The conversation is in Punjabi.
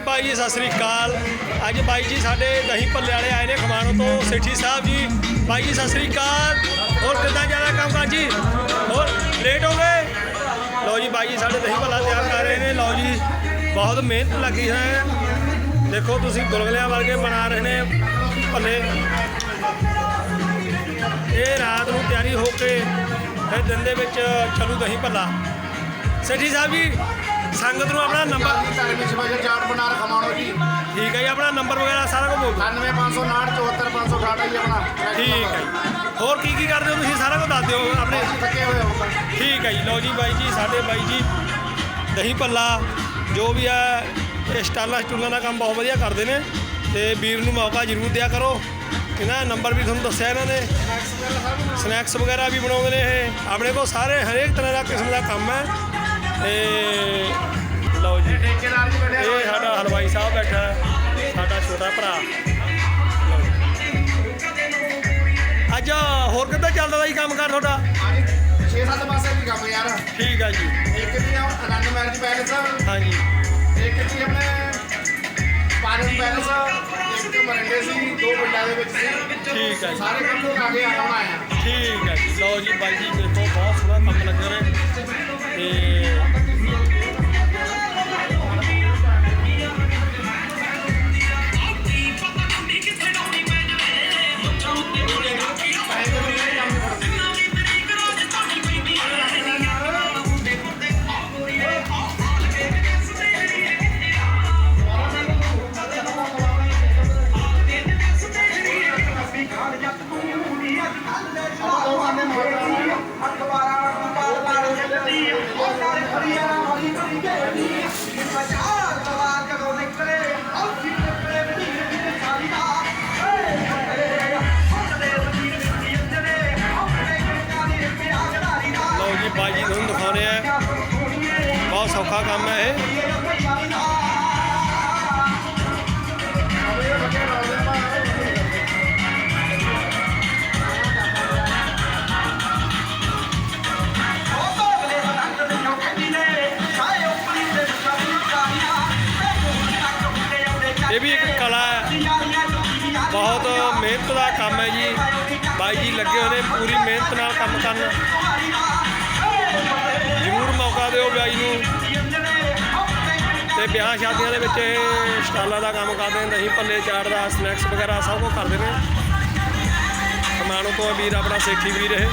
ਜੀ ਬਾਈ ਜੀ, ਸਤਿ ਸ੍ਰੀ ਅਕਾਲ। ਅੱਜ ਬਾਈ ਜੀ ਸਾਡੇ ਦਹੀਂ ਭੱਲੇ ਵਾਲੇ ਆਏ ਨੇ ਖਮਾਣੋ ਤੋਂ। ਸੇਠੀ ਸਾਹਿਬ ਜੀ, ਬਾਈ ਜੀ, ਸਤਿ ਸ੍ਰੀ ਅਕਾਲ। ਹੋਰ ਕਿੱਦਾਂ ਚੱਲਦਾ ਕੰਮ ਕਾਜ ਜੀ? ਹੋਰ ਲੇਟ ਹੋ ਗਏ? ਲਓ ਜੀ, ਬਾਈ ਜੀ, ਸਾਡੇ ਦਹੀਂ ਭੱਲਾ ਤਿਆਰ ਕਰ ਰਹੇ ਨੇ। ਲਓ ਜੀ, ਬਹੁਤ ਮਿਹਨਤ ਲੱਗੀ ਹੈ। ਦੇਖੋ ਤੁਸੀਂ ਗੁਲਗਲਿਆਂ ਵਰਗੇ ਬਣਾ ਰਹੇ ਨੇ ਭੱਲੇ। ਇਹ ਰਾਤ ਨੂੰ ਤਿਆਰੀ ਹੋ ਕੇ ਫਿਰ ਦਿਨ ਦੇ ਵਿੱਚ ਚੱਲੂ ਦਹੀਂ ਭੱਲਾ। ਸੇਠੀ ਸਾਹਿਬ ਜੀ ਸੰਗਤ ਨੂੰ ਆਪਣਾ ਨੰਬਰ ਧਾਰਮਿਕ ਸਭਾ ਚਾਰ ਬਨਾਰ ਖਮਾਣੋ ਜੀ। ਠੀਕ ਹੈ ਜੀ ਆਪਣਾ ਨੰਬਰ ਵਗੈਰਾ ਸਾਰਾ ਕੁਝ ਬੋਲ ਦਿਓ। 99559 74568 ਜੀ ਆਪਣਾ। ਠੀਕ ਹੈ ਜੀ। ਹੋਰ ਕੀ ਕੀ ਕਰਦੇ ਹੋ ਤੁਸੀਂ? ਸਾਰਾ ਕੁਝ ਦੱਸ ਦਿਓ ਆਪਣੇ। ਥੱਕੇ ਹੋਏ ਹੋ ਠੀਕ ਹੈ ਜੀ। ਲਓ ਜੀ ਬਾਈ ਜੀ ਸਾਡੇ ਬਾਈ ਜੀ ਦਹੀਂ ਭੱਲਾ ਜੋ ਵੀ ਹੈ ਇਹ ਸਟਾਲਾਂ ਸਟੂਲਾਂ ਦਾ ਕੰਮ ਬਹੁਤ ਵਧੀਆ ਕਰਦੇ ਨੇ। ਤੇ ਵੀਰ ਨੂੰ ਮੌਕਾ ਜ਼ਰੂਰ ਦਿਆ ਕਰੋ। ਇਹਨਾਂ ਦਾ ਨੰਬਰ ਵੀ ਤੁਹਾਨੂੰ ਦੱਸਿਆ ਇਹਨਾਂ ਨੇ। ਸਨੈਕਸ ਵਗੈਰਾ ਵੀ ਬਣਾਉਂਦੇ ਨੇ ਇਹ। ਆਪਣੇ ਕੋਲ ਸਾਰੇ ਹਰੇਕ ਤਰ੍ਹਾਂ ਦਾ ਕਿਸਮ ਦਾ ਕੰਮ ਹੈ। ਤੇ ਲਓ ਜੀ ਇਹ ਸਾਡਾ ਹਲਵਾਈ ਸਾਹਿਬ ਬੈਠਾ ਸਾਡਾ ਛੋਟਾ ਭਰਾ। ਅੱਜ ਹੋਰ ਕਿੱਦਾਂ ਚੱਲਦਾ ਦਾ ਜੀ ਕੰਮ ਕਰ ਤੁਹਾਡਾ? 6-7 ਪਾਸੇ ਵੀ ਕੰਮ ਯਾਰ। ਠੀਕ ਹੈ ਜੀ। ਇੱਕ ਜੀ ਆ ਆਨੰਦ ਮੈਰਿਜ ਪੈਲੇਸ। ਹਾਂਜੀ। ਇੱਕ ਜੀ ਆਪਣੇ ਪਾਰਨ ਪੈਲੇਸ। ਇੱਕ ਮਰੰਡੇ ਸੀ ਦੋ ਪਿੰਡਾਂ ਦੇ ਵਿੱਚ ਸੀ। ਠੀਕ ਹੈ ਜੀ। ਸਾਰੇ ਕੰਮ ਤੋਂ ਆਗੇ ਆਉਣਾ ਆਇਆ ਠੀਕ ਹੈ ਜੀ। ਲਓ ਜੀ ਬਾਈ ਜੀ ਦੇਖੋ ਬਹੁਤ ਸੋਹਣਾ ਕੰਮ ਲੱਗੇ ਨੇ ਲਓ ਜੀ ਬਾਈ ਜੀ ਤੁਹਾਨੂੰ ਦਿਖਾਉਣੇ ਆ ਬਹੁਤ ਸੌਖਾ ਕੰਮ ਹੈ ਇਹ। ਕਲਾ ਹੈ। ਬਹੁਤ ਮਿਹਨਤ ਦਾ ਕੰਮ ਹੈ ਜੀ। ਬਾਈ ਜੀ ਲੱਗੇ ਹੋਏ ਨੇ, ਪੂਰੀ ਮਿਹਨਤ ਨਾਲ ਕੰਮ ਕਰਨ। ਜ਼ਰੂਰ ਮੌਕਾ ਦਿਓ ਬਾਈ ਨੂੰ। ਤੇ ਵਿਆਹ ਸ਼ਾਦੀਆਂ ਦੇ ਵਿੱਚ ਇਹ ਸਟਾਲਾਂ ਦਾ ਕੰਮ ਕਰਦੇ ਨੇ, ਦਹੀਂ ਭੱਲੇ ਚਾਟ ਦਾ ਸਨੈਕਸ ਵਗੈਰਾ ਸਭ ਕੁਝ ਕਰਦੇ ਨੇ। ਕਮਾਣੋਂ ਤੋਂ ਵੀਰ ਆਪਣਾ ਸੇਖੀ ਵੀਰ ਰਹੇ